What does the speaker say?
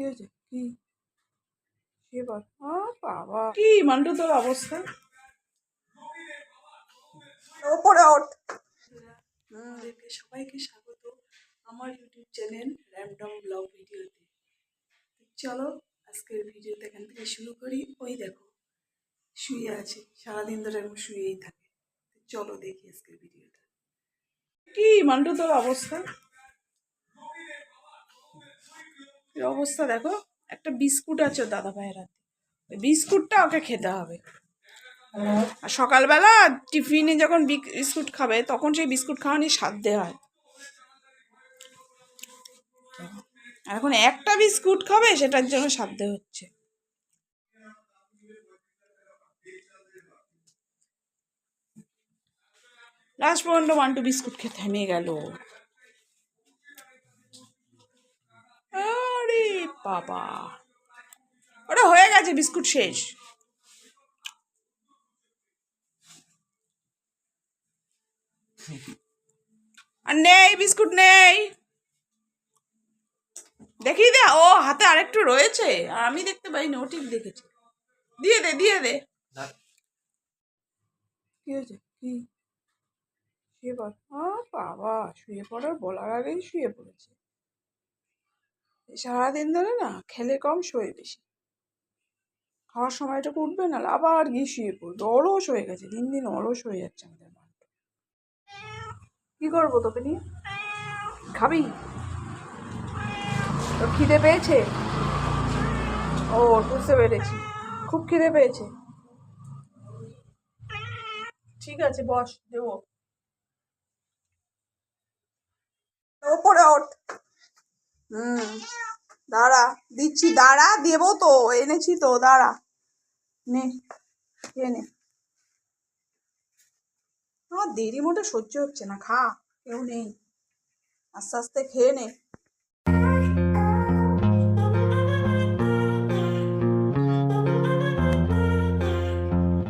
কি হয়েছে? কি? এবার বাবা। কি মান্টু তোর অবস্থা? ওপরে ওঠ। আপনাদেরকে সবাইকে স্বাগত আমার ইউটিউব চ্যানেল র্যামডম ব্লগ ভিডিওতে। চলো আজকের ভিডিওটা এখান থেকে শুরু করি। ওই দেখো শুয়ে আছে। সারাদিন ধরে এরকম শুয়েই থাকে। চলো দেখি আজকের ভিডিওটা। কি মান্টু তোর অবস্থা? অবস্থা দেখো, একটা বিস্কুট আছে দাদা ভাইয়ের হাতে। বিস্কুটটা ওকে খেতে হবে। আর সকালবেলা টিফিনে যখন বিস্কুট খাবে, তখন সেই বিস্কুট খাওয়ানি সাধ্যে হয়। আর এখন একটা বিস্কুট খাবে, সেটার জন্য সাধ্যে হচ্ছে। লাস্ট পর্যন্ত ওয়ান টু বিস্কুট খেতে থেমে গেল। বাবা। ওটা হয়ে গেছে, বিস্কুট শেষ। আর নেই, বিস্কুট নেই। দেখি দে, ও হাতে আরেকটু রয়েছে। আর আমি দেখতে পাইনি, ও ঠিক দেখেছি। দিয়ে দে দিয়ে দে। কি হয়েছে? কি? শুয়ে পড় বাবা, শুয়ে পড়ার বলার আগেই শুয়ে পড়েছে। সারাদিন ধরে না খেলে কম, শোয়ে বেশি। খাওয়ার সময়টা উঠবে না, আবার গিয়ে শুয়ে পড়বে। অলস হয়ে গেছে, দিন দিন অলস হয়ে যাচ্ছে আমাদের মাঠটা কি করব তোকে নিয়ে? খাবি? তোর খিদে পেয়েছে? ও, বুঝতে পেরেছি। খুব খিদে পেয়েছে। ঠিক আছে, বস, দেবো ওপরে ওঠ হুম, দাঁড়া, দিচ্ছি, দাঁড়া, দেবো তো, এনেছি তো, দাঁড়া। নে, খেয়ে নে। আমার দেরি মোটে সহ্য হচ্ছে না, খা, কেউ নেই। আস্তে আস্তে খেয়ে নে।